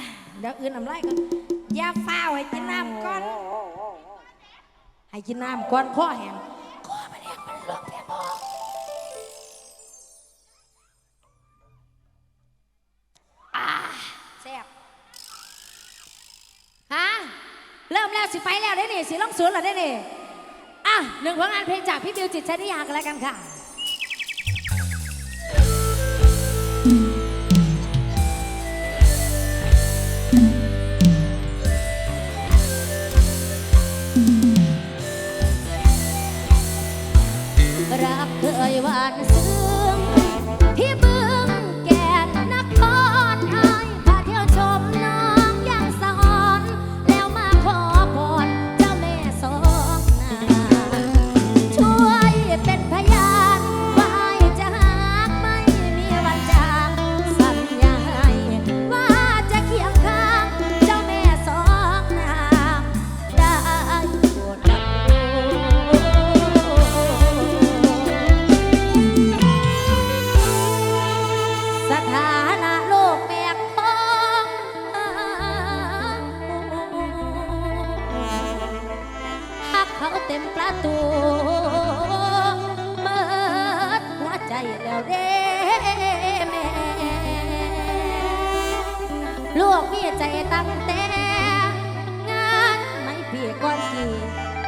ยเดี๋ยวอื่นน้ำลายก่อนย่าฟ้าวให้กินน้ำก่อน ให้กินน้ำก่อนข้อแห้งข้อมันแห้งมันลงแผลบอกอ่าแซ่บฮะเริ่มแล้วสิไปแล้วได้นี่สิล่องสวนแล้วได้นี่อะหนึ่งผลงานเพลงจากพี่บิวจิตรชนิยากันแล้วกันค่ะาน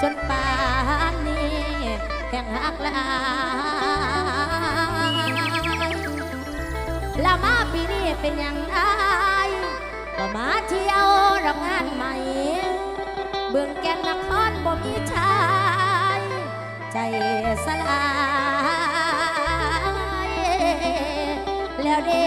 จนป่านนี้แห่งหักลายล้วมาปีนี้เป็นอย่างไรก็มาเที่ยวรับงานใหม่ เบื้องแก่นนครบ่มีชายใจสลายแล้วเด้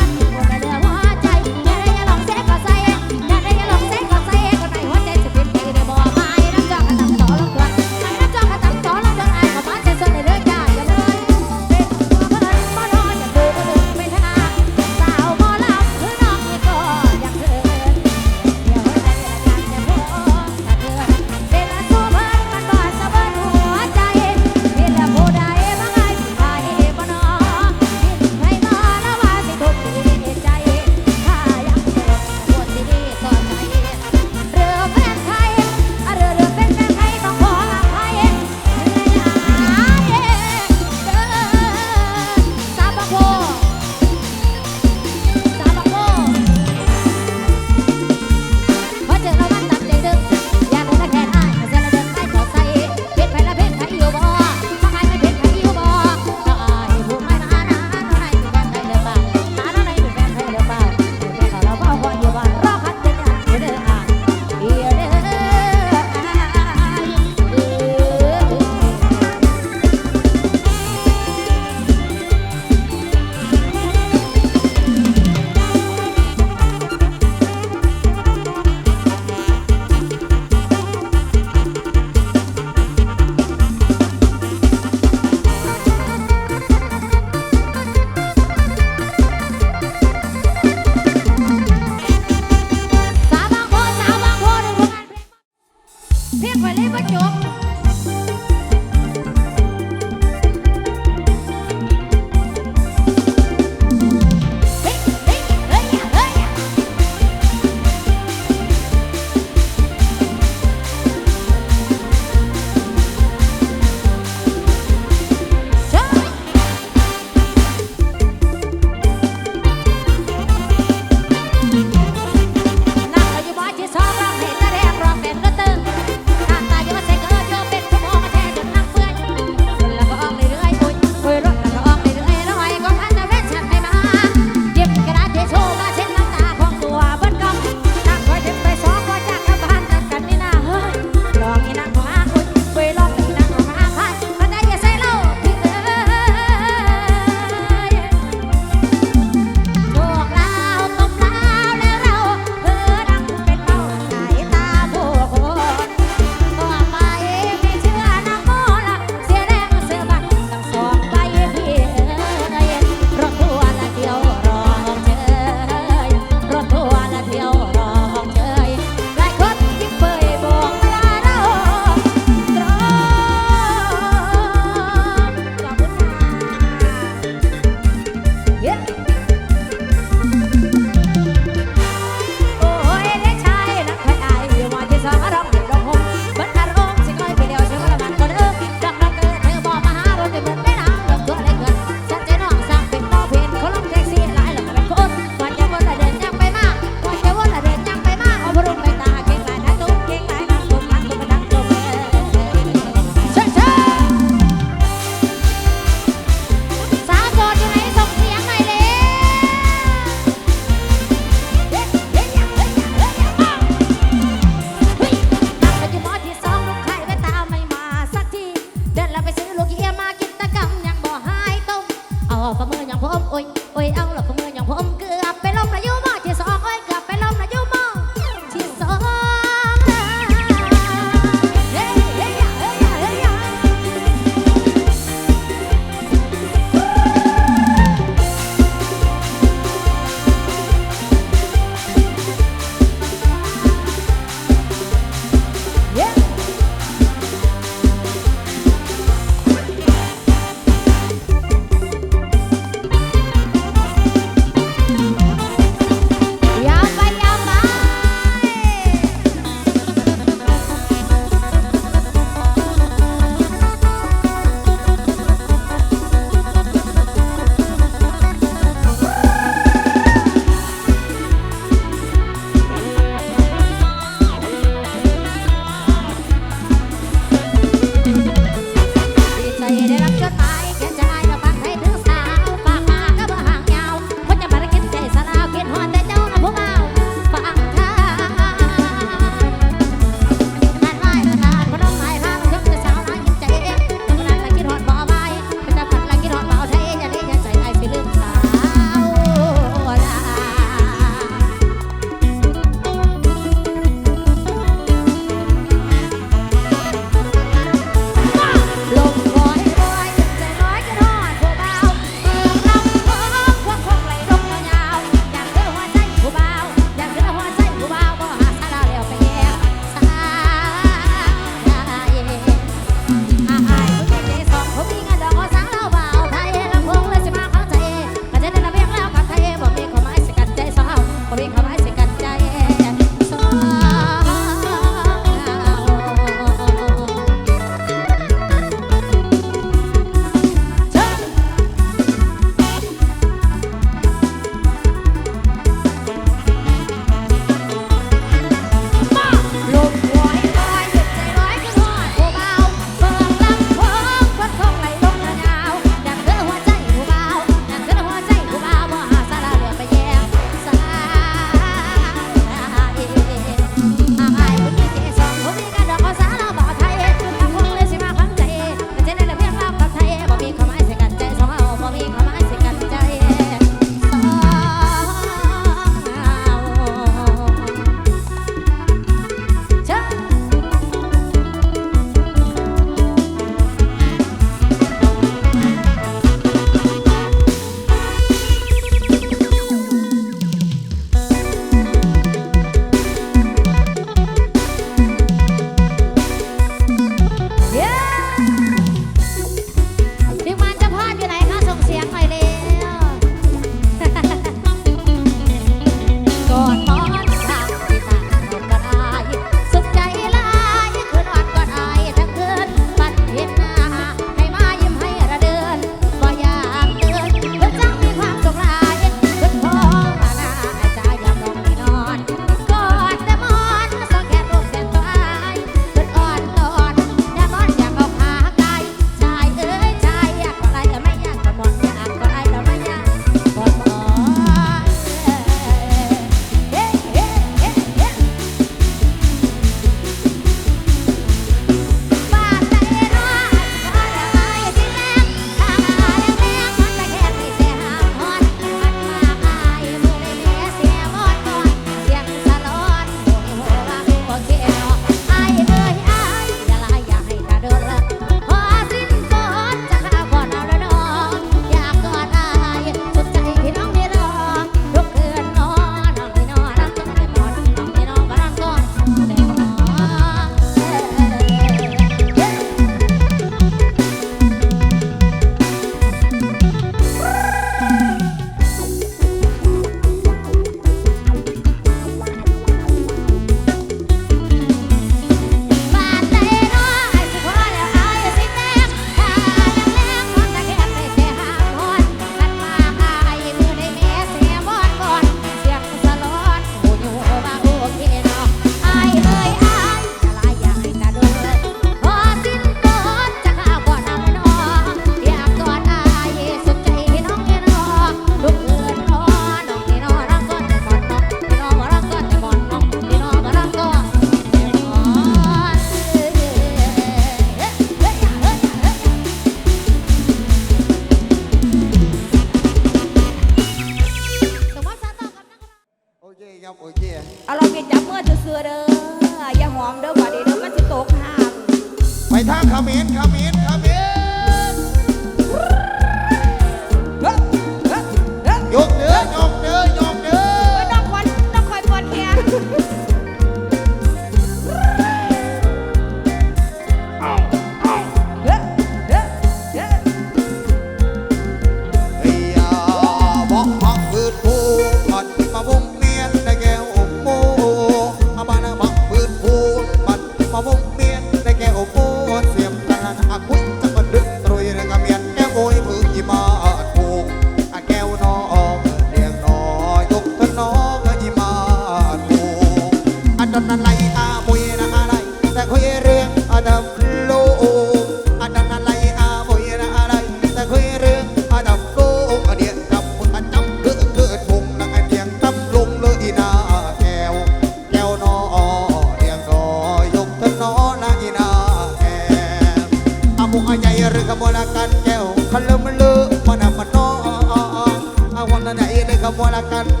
akan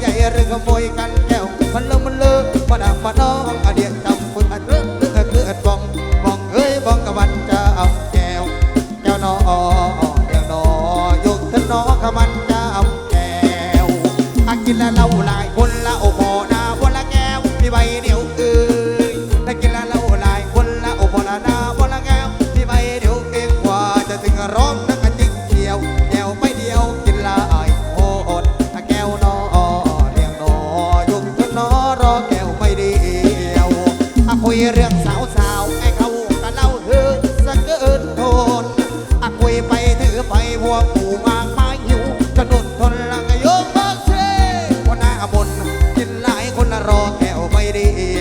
ใหญ่เรื่องขโยกันแก้วมันเลิกมันเลอกมาดักมาน้องอเดีย it is.